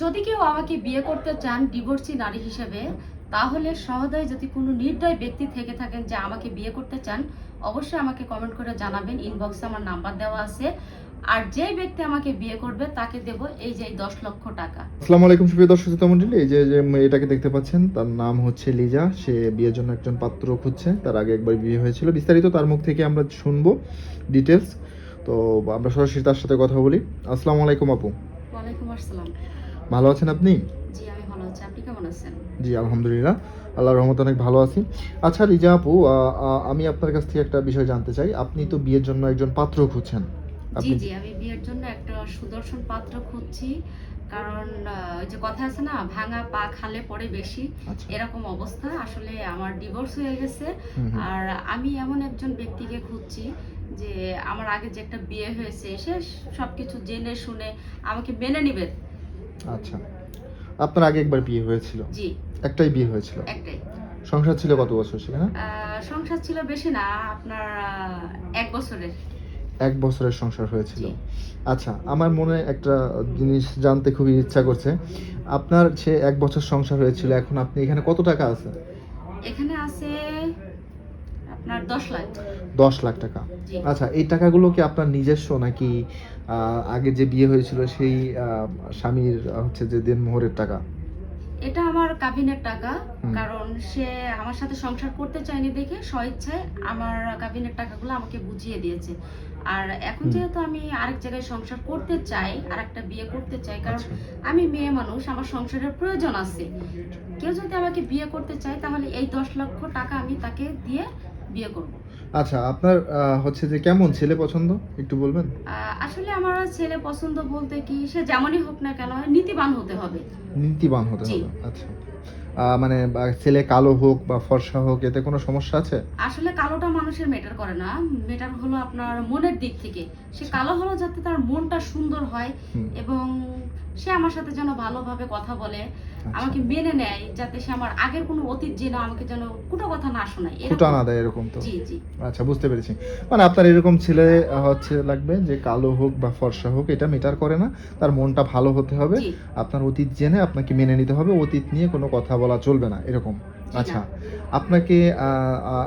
যদি কেউ আমাকে বিয়ে করতে চান ডিভোর্সি নারী হিসেবে তাহলে সহদয় যদি কোনো নির্দয় ব্যক্তি থেকে থাকেন যে আমাকে বিয়ে করতে চান অবশ্যই আমাকে কমেন্ট করে জানাবেন। ইনবক্সে আমার নাম্বার দেওয়া আছে। আর যে ব্যক্তি আমাকে বিয়ে করবে তাকে দেব এই যে দশ লক্ষ টাকা। আসসালামু আলাইকুম সুপ্রিয় দর্শক শ্রোতা মণ্ডলী। এই যে যে মেয়েটাকে দেখতে পাচ্ছেন তার নাম হচ্ছে লিজা। সে বিয়ের জন্য একজন পাত্র খুঁজছে। তার আগে একবার বিয়ে হয়েছিল। বিস্তারিত তার মুখ থেকে আমরা শুনব ডিটেলস তো আমরা সরাসরি তার সাথে কথা বলি। আসসালামু আলাইকুম আপু। ওয়ালাইকুম আসসালাম। ভালো আছেন আপনি? জি আমি ভালো আছি। আপনি কেমন আছেন? জি আলহামদুলিল্লাহ। আল্লাহর রহমতে অনেক ভালো আছি। আচ্ছা লিজা আপু আমি আপনার কাছ থেকে একটা বিষয় জানতে চাই। আপনি তো বিয়ের জন্য একজন পাত্র খুঁজছেন। জি জি আমি বিয়ের জন্য একটা সুদর্শন পাত্র খুঁজছি। কারণ ওই যে কথা আছে না ভাঙা পা খালে পড়ে বেশি। আচ্ছা। এরকম অবস্থা। আসলে আমার ডিভোর্স হয়ে গেছে। আর আমি এমন একজন ব্যক্তিকে খুঁজছি যে আমার আগে যে একটা বিয়ে হয়েছে সে সবকিছু জেনে শুনে আমাকে মেনে নিবে। আচ্ছা। আপনার আগে একবার বিয়ে হয়েছিল? জি। একটাই বিয়ে হয়েছিল? একটাই। সংসার ছিল কত বছর সেখানে? আহ, সংসার ছিল বেশি না আপনার এক বছরের। এক বছরের সংসার হয়েছিল। আচ্ছা আমার মনে একটা জিনিস জানতে খুবই ইচ্ছা করছে। আপনার সে এক বছর সংসার হয়েছিল এখন আপনি এখানে কত টাকা আছে? এখানে আছে আপনার লাখ টাকা। আচ্ছা এই টাকাগুলো কি আপনার নিজস্ব নাকি আগে যে বিয়ে হয়েছিল সেই স্বামীর হচ্ছে যে দেনমোহরের টাকা? এটা আমার কাবিনের টাকা কারণ সে আমার সাথে সংসার করতে চায়নি দেখে স্বইচ্ছায় আমার কাবিনের টাকাগুলো আমাকে বুঝিয়ে দিয়েছে। আর এখন যেহেতু আমি আরেক জায়গায় সংসার করতে চাই আর একটা বিয়ে করতে চাই কারণ আচ্ছা। আমি মেয়ে মানুষ আমার সংসারের প্রয়োজন আছে। কেউ যদি আমাকে বিয়ে করতে চায় তাহলে এই দশ লক্ষ টাকা আমি তাকে দিয়ে বিয়ে করব। আচ্ছা আপনার হচ্ছে যে কেমন ছেলে পছন্দ? একটু বলবেন। আসলে আমার ছেলে পছন্দ বলতে কি সে যেমনই হোক না কেন নীতিবান হতে হবে। নীতিবান হতে হবে আচ্ছা। মানে ছেলে কালো হোক বা ফর্সা হোক এতে কোনো সমস্যা আছে? আসলে কালোটা মানুষের মেটার করে না। মেটার হলো আপনার মনের দিক থেকে। সে কালো হলো যাতে তার মনটা সুন্দর হয় এবং সে আমার সাথে যেন ভালোভাবে কথা বলে। আমাকে মেনে নেয় যাতে সে আমার আগের কোনো অতীত জেনে আমাকে যেন কুটো কথা না শোনায়। এরকম- ফুটা না দেয় এরকম তো? জি জি। আচ্ছা বুঝতে পেরেছি। মানে আপনার এরকম ছেলে হচ্ছে লাগবে যে কালো হোক বা ফর্সা হোক এটা মেটার করে না। তার মনটা ভালো হতে হবে। আপনার অতীত জেনে আপনাকে মেনে নিতে হবে। অতীত নিয়ে কোনো কথা বলা চলবে না এরকম। আচ্ছা আপনাকে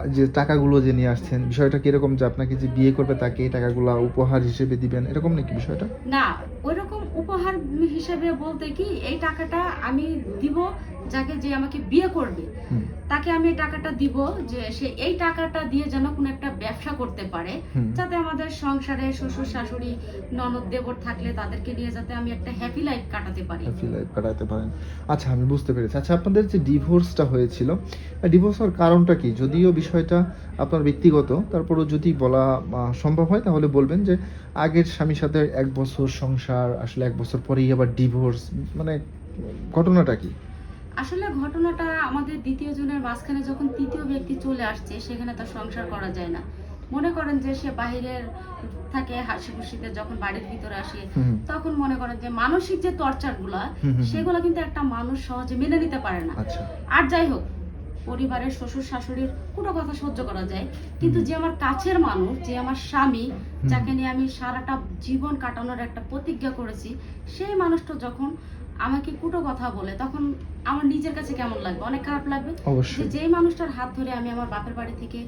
যে টাকাগুলো যে নিয়ে আসছেন বিষয়টা কীরকম যে আপনাকে যে বিয়ে করবে তাকে এই টাকাগুলো উপহার হিসেবে দিবেন এরকম নাকি বিষয়টা? না ওইরকম উপহার হিসেবে বলতে কি এই টাকাটা আমি দিব যাকে যে আমাকে বিয়ে করবে তাকে আমি টাকাটা দিব যে সে এই টাকাটা দিয়ে যেন কোনো একটা ব্যবসা করতে পারে যাতে আমাদের সংসারে শ্বশুর শাশুড়ি ননদ দেবর থাকলে তাদেরকে নিয়ে যাতে আমি একটা হ্যাপি লাইফ কাটাতে পারি। হ্যাপি লাইফ কাটাতে পারেন। আচ্ছা আমি বুঝতে পেরেছি। আচ্ছা আপনাদের যে ডিভোর্সটা হয়েছিল ডিভোর্স হওয়ার কারণটা কি? যদিও বিষয়টা আপনার ব্যক্তিগত তারপরও যদি বলা সম্ভব হয় তাহলে বলবেন যে আগের স্বামীর সাথে এক বছর সংসার আসলে এক বছর পরেই আবার ডিভোর্স মানে ঘটনাটা কি? আসলে ঘটনাটা আমাদের দ্বিতীয় জনের মাঝখানে যখন তৃতীয় ব্যক্তি চলে আসছে সেখানে তার সংসার করা যায় না। মনে করেন যে সে বাহিরের থাকে হাসি খুশিতে যখন বাড়ির ভিতরে আসে তখন মনে করেন যে মানসিক যে টর্চারগুলা। সেগুলো কিন্তু একটা মানুষ সহজে মেনে নিতে পারে না। আচ্ছা। আর যাই হোক পরিবারের শ্বশুর শাশুড়ির কোনো কথা সহ্য করা যায়। কিন্তু যে আমার কাছের মানুষ যে আমার স্বামী যাকে নিয়ে আমি সারাটা জীবন কাটানোর একটা প্রতিজ্ঞা করেছি সেই মানুষটা যখন আমাকে কুটো কথা বলে তখন আমার নিজের কাছে কেমন লাগবে? অনেক খারাপ লাগবে। যে মানুষটার হাত ধরে আমি আমার বাপের বাড়ি থেকে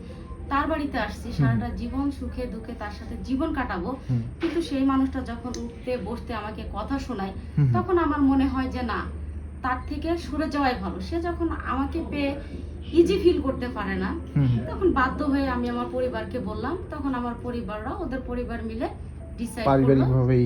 তার বাড়িতে আসছি সারাটা জীবন সুখে দুঃখে তার সাথে জীবন কাটাবো কিন্তু সেই মানুষটা যখন উঠতে বসতে আমাকে কথা শোনায়। তখন আমার মনে হয় যে না তার থেকে সরে যাওয়াই ভালো। সে যখন আমাকে পেয়ে ইজি ফিল করতে পারে না। তখন বাধ্য হয়ে আমি আমার পরিবারকে বললাম তখন আমার পরিবাররা ওদের পরিবার মিলে পারিবারিকভাবেই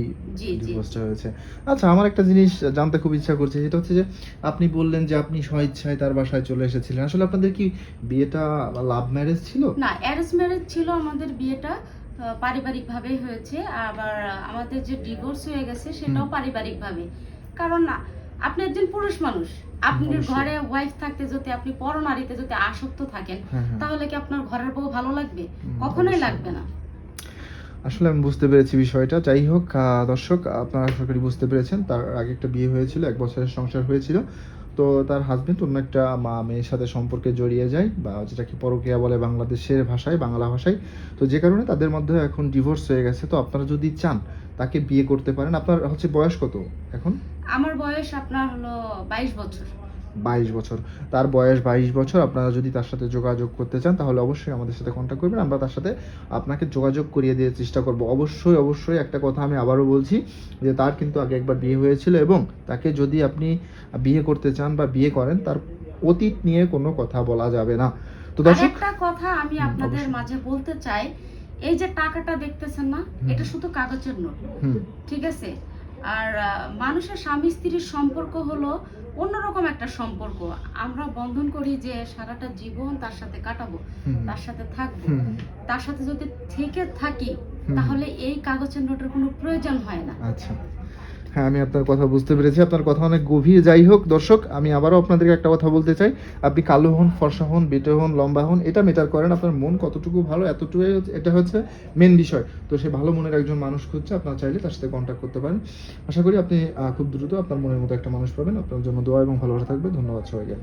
ডিভোর্সটা হয়েছে। আচ্ছা আমার একটা জিনিস জানতে খুব ইচ্ছা করছে সেটা হচ্ছে যে আপনি বললেন যে আপনি স্বইচ্ছায় তার বাসায় চলে এসেছিলেন। আসলে আপনাদের কি বিয়েটা লাভ ম্যারেজ ছিল? না অ্যারেঞ্জ ম্যারেজ ছিল আমাদের বিয়েটা পারিবারিক ভাবেই হয়েছে। আবার আমাদের যে ডিভোর্স হয়ে গেছে সেটাও হুম। পারিবারিক ভাবে কারণ না আপনি একজন পুরুষ মানুষ। আপনি ঘরে ওয়াইফ থাকতে যদি আপনি পরনারীতে যদি আসক্ত থাকেন হ্যাঁ হ্যাঁ। তাহলে কি আপনার ঘরের বউ ভালো লাগবে? কখনোই লাগবে না। আসলে আমি বুঝতে পেরেছি বিষয়টা। যাই হোক দর্শক, আপনারা আশা করি বুঝতে পেরেছেন, তার আগে একটা বিয়ে হয়েছিল, এক বছরের সংসার হয়েছিল। তো তার হাজবেন্ড অন্য একটা মা, মেয়ের সাথে সম্পর্কে জড়িয়ে যায়, বা যেটাকে পরকীয়া বলে বাংলাদেশের ভাষায়, বাংলা ভাষায়। তো যে কারণে তাদের মধ্যে এখন ডিভোর্স হয়ে গেছে। তো আপনারা যদি চান তাকে বিয়ে করতে পারেন, আপনার হচ্ছে বয়স কত এখন? আমার বয়স আপনার হলো বাইশ বছর। বাইশ বছর। তার বয়স বাইশ বছর। আপনারা যদি তার সাথে যোগাযোগ করতে চান তাহলে অবশ্যই আমাদের সাথে কন্ট্যাক্ট করবেন। আমরা তার সাথে আপনাকে যোগাযোগ করিয়ে দেওয়ার চেষ্টা করব। অবশ্যই অবশ্যই একটা কথা আমি আবারও বলছি যে তার কিন্তু আগে একবার বিয়ে হয়েছিল এবং তাকে যদি আপনি বিয়ে করতে চান বা বিয়ে করেন তার অতীত নিয়ে কোনো কথা বলা যাবে না। তো দর্শক আরেকটা কথা আমি আপনাদের মাঝে বলতে চাই এই যে টাকাটা দেখতেছেন না এটা শুধু কাগজের নোট ঠিক আছে? আর মানুষের স্বামী স্ত্রীর সম্পর্ক হলো অন্যরকম একটা সম্পর্ক। আমরা বন্ধন করি যে সারাটা জীবন তার সাথে কাটাবো তার সাথে থাকব। তার সাথে যদি থেকে থাকি তাহলে এই কাগজের নোটের কোনো প্রয়োজন হয় না। আচ্ছা। হ্যাঁ আমি আপনার কথা বুঝতে পেরেছি। আপনার কথা অনেক গভীর। যাই হোক, দর্শক, আমি আবারও আপনাদেরকে একটা কথা বলতে চাই। আপনি কালো হন, ফর্সা হন, বেটে হন, লম্বা হন, এটা মেটার করেন আপনার মন কতটুকু ভালো এতটুকু এটা হচ্ছে মেন বিষয়। তো সে ভালো মনের একজন মানুষ খুঁজছে, আপনার চাইলে তার সাথে কন্ট্যাক্ট করতে পারেন। আশা করি আপনি খুব দ্রুত আপনার মনের মতো একটা মানুষ পাবেন। আপনার জন্য দোয়া এবং ভালোবাসা থাকবে। ধন্যবাদ সবাইকে।